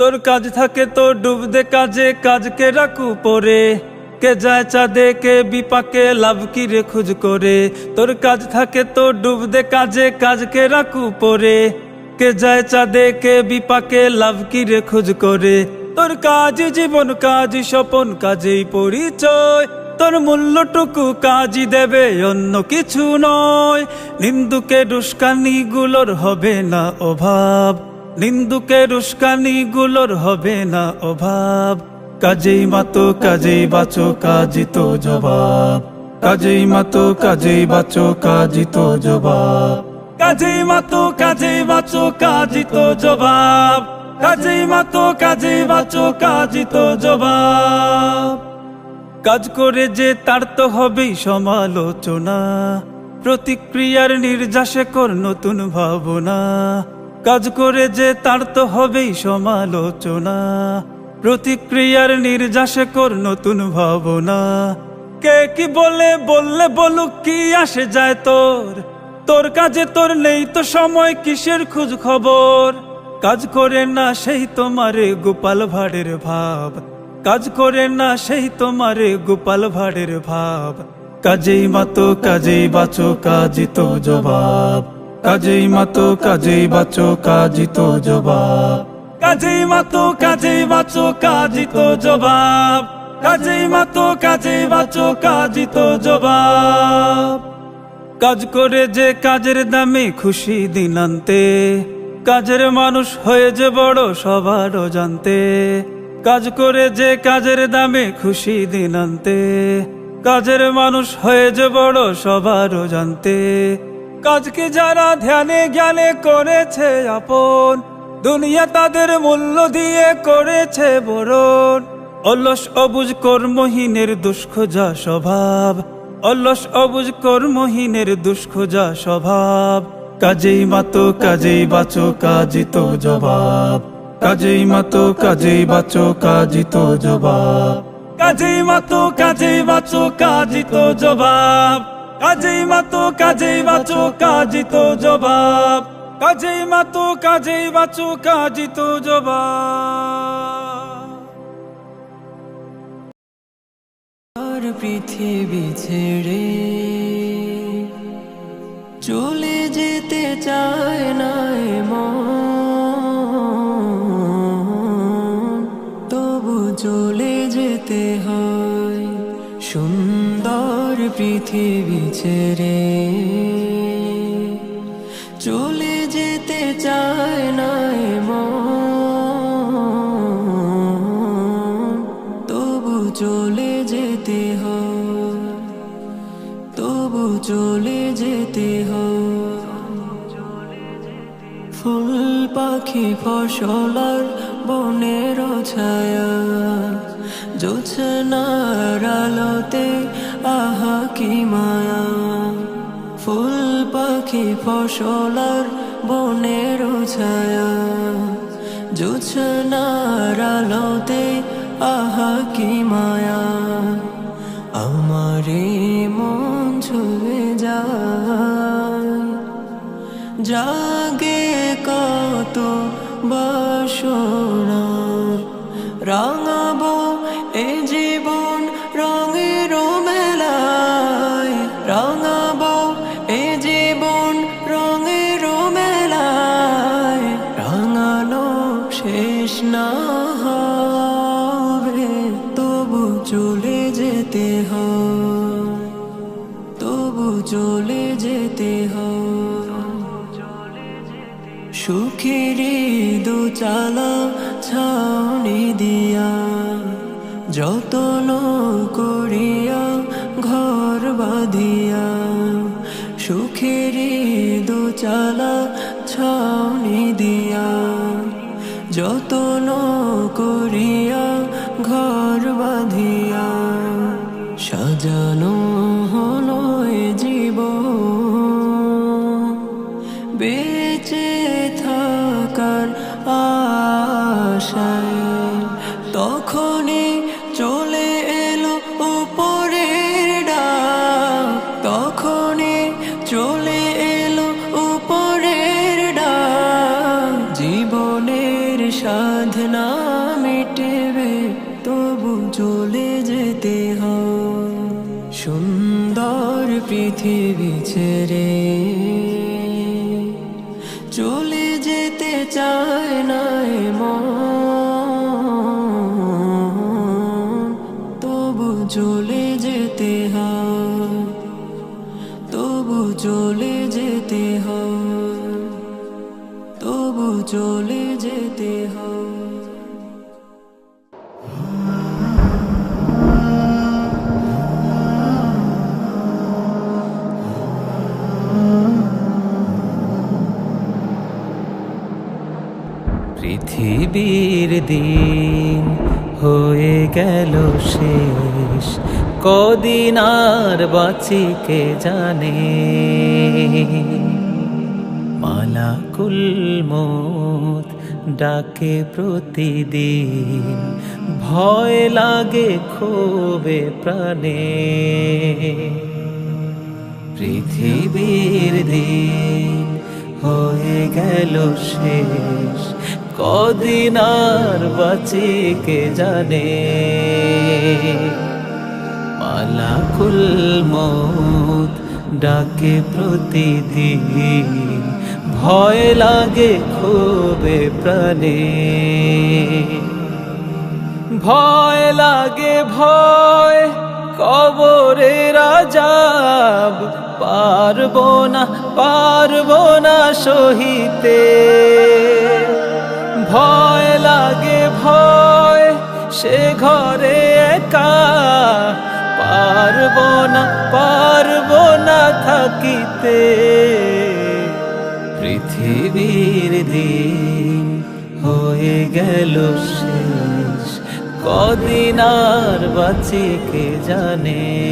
তোর কাজ থাকে তো ডুব দে কাজে কাজকে রাখু পরে। কে যায় চাঁদে, কে বিপাকে, লাভ কি রে খুঁজ করে। তোর কাজ থাকে তো ডুব দে কাজে কাজকে রাখু পরে। কে যায় চাঁদে, কে বিপাকে, লাভ কি রে খোঁজ করে। তোর কাজ জীবন কাজ, স্বপন কাজেই পরিচয়। তোর মূল্যটুকু কাজই দেবে, অন্য কিছু নয়। নিন্দুকে দুষ্কানি গুলোর হবে না অভাব। নিন্দুকে দুষ্কানি গুলোর হবে না অভাব। কাজেই মাতো কাজেই বাঁচো, কাজই তো জবাব। কাজেই মাতো কাজেই বাঁচো, কাজই তো জবাব। কাজেই মাতো কাজেই বাঁচো, কাজই তো জবাব। কাজেই মাতো কাজেই বাঁচো, কাজই তো জবাব। কাজ করে যে তার তো হবেই সমালোচনা। প্রতিক্রিয়ার নির্যাসে কর নতুন ভাবনা। কাজ করে যে তার তো হবেই সমালোচনা। প্রতিক্রিয়ার নির্যাসে কর নতুন ভাবনা। কে কি বলে, বললে বলুক, কি আসে যায় তোর? তোর কাজে তোর নেই তো সময়, কিসের খোঁজ খবর? কাজ করে না সেই তোমারে গোপাল ভাড়ের ভাব। কাজ করে না সেই তোমারে গোপাল ভাড়ের ভাব। কাজেই মাতো, কাজেই বাঁচো, কাজই তো জবাব। কাজেই মাতো কাজেই বাঁচো, কাজই তো জবাব। কাজেই মাতো কাজেই বাঁচো, কাজই তো জবাব। কাজেই মাতো কাজেই বাঁচো, কাজই তো জবাব। কাজ করে যে কাজের দামে খুশি দিনান্তে কাজের মানুষ হয়ে যে বড় সবারও জানতে, কাজ করে যে কাজের দামে খুশি দিনান্তে কাজের মানুষ হয়ে যে বড় সবারও জানতে কাজকে যারা ধ্যানে জ্ঞানে করেছে আপন, দুনিয়া তাদের মূল্য দিয়ে করেছে বরণ। অলস অবুজ কর্মহীনের দুষ্খোজা স্বভাব, অলস অবুজ কর্মহীনের দুষ্খোজা স্বভাব। কাজেই মাতো, কাজেই বাঁচো, কাজই তো জবাব। কাজেই মাতো, কাজেই বাঁচো, কাজই তো জবাব। কাজেই মাতো, কাজেই বাঁচো, কাজই তো জবাব। কাজেই মাতো কাজেই বাঁচো, কাজই তো জবাব। কাজেই মাতো কাজেই বাঁচো, কাজই তো জবাব। আর পৃথিবী ছেড়ে চলে যেতে চায় না মন তবু চলে যেতে হয়। পৃথিবী ছেড়ে। চলে যেতে চায় না তবু চলে যেতে হয়। তবু চলে যেতে হয়। ফুল পাখি ফসলার বনের ছায়া। জোছনার আলোতে, আহা কি মায়া। ফুল পাখি ফসলার বনের ছায়া। জোছনার আলোতে, আহা কি মায়া। আমারে মন ছুঁয়ে যায়। জাগে কত বাসনা রাঙাবো শেষ না হবে, তবু চলে যেতে হয়। তবু চলে যেতে হয়। সুখেরই দোচালা ছাউনি দিয়া যতন করিয়া ঘর বাঁধিয়া সুখেরই দোচালা ছাউনি বেঁচে থাকার আশায়। তখনই চলে এলো উপরের ডাক। তখনই চলে এলো উপরের ডাক। জীবনের সাধনা মিটেবে, তবু চলে যেতে হয়। সুন্দর পৃথিবী ছেড়ে চলে যেতে চায় নাই মন। তবু চলে যেতে হয়, তবু চলে যেতে হয়, তবু চলে যেতে হয়। পৃথিবীর দিন হয়ে গেল শেষ। কদিন আর বাঁচি কে জানে? মালাকুল মত ডাকে প্রতিদিন। ভয় লাগে খুবে প্রাণে। পৃথিবীর দিন হয়ে গেল শেষ। কদিন আর বাঁচি কে জানে? মালাকুল মত ডাকে প্রতিদিন, ভয় লাগে খুবে প্রাণে। ভয় লাগে, ভয় কবরে রাজাব পারব না পারব না সহিতে। ভয় লাগে, ভয়। সে ঘরে একা। পারব না পারব না থাকিতে। পৃথিবীর দিন হয়ে গেল শেষ। কদিন আর বাঁচি কে জানে?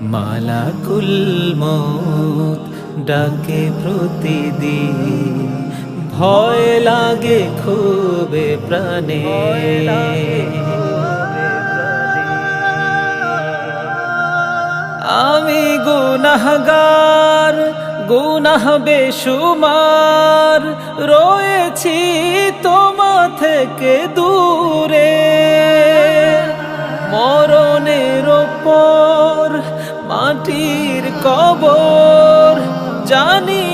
মালাকুল মত ডাকে প্রতিদিন। ভয় লাগে খুবে প্রাণে। আমি গুনাহগার গুনাহ বেশুমার রয়েছি তোমা থেকে দূরে। মরণের ওপর মাটির কবর জানি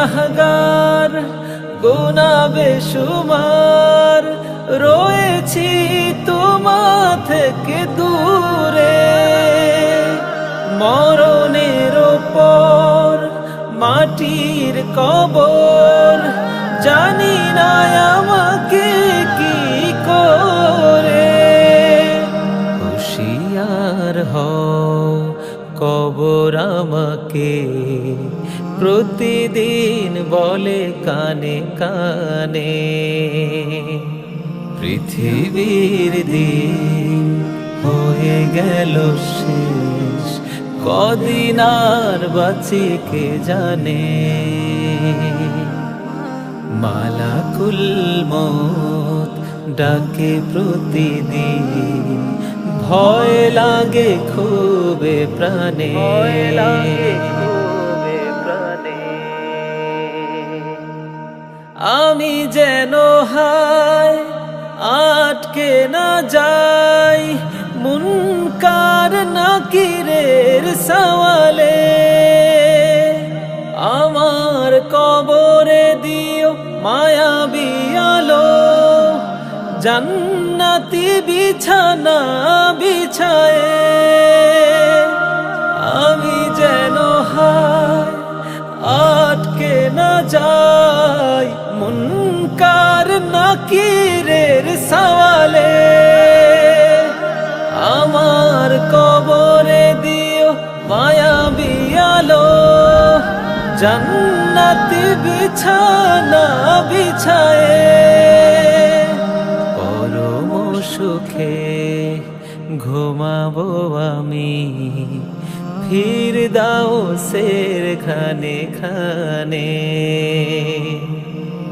গুনাহগার গুনা বেশুমার রয়েছি তোমা থেকে দূরে। মরণের ওপর, মাটির কবর। জানি না আমাকে কি করে। হুশিয়ার হও, কবর আমাকে প্রতিদিন বলে কানে কানে, পৃথিবীর দিন হয়ে গেল শেষ। কদিন আর বাঁচি কে জানে? মালাকুল মত ডাকে প্রতিদিন, ভয় লাগে খুবে প্রাণে। লাগে খুবে আমি যেন হায় আটকে না যাই, মুনকার নাকিরের সওয়ালে। আমার কবরে দিও মায়া বিয়ালো জান্নাতি বিছানা বিছায়ে। আমি যেন হায় আটকে না যাই নাকিরের সওয়ালে, আমার কবরে দিও মায়া বিয়ালো জান্নাতি বিছানা বিছায়ে পরম সুখে ঘুমাবো আমি, ফির দাও সের খানে খানে।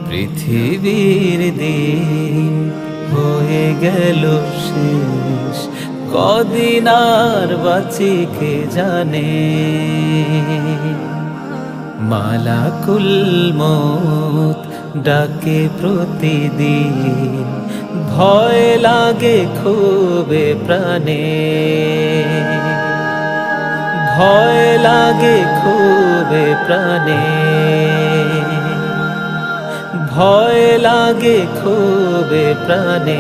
পৃথিবীর দিন হয়ে গেল শেষ। কদিন আর বাঁচি কে জানে? মালাকুল মত ডাকে প্রতিদিন। ভয় লাগে খুবে প্রাণে। ভয় লাগে খুবে প্রাণে। ভয় লাগে খুবে প্রাণে।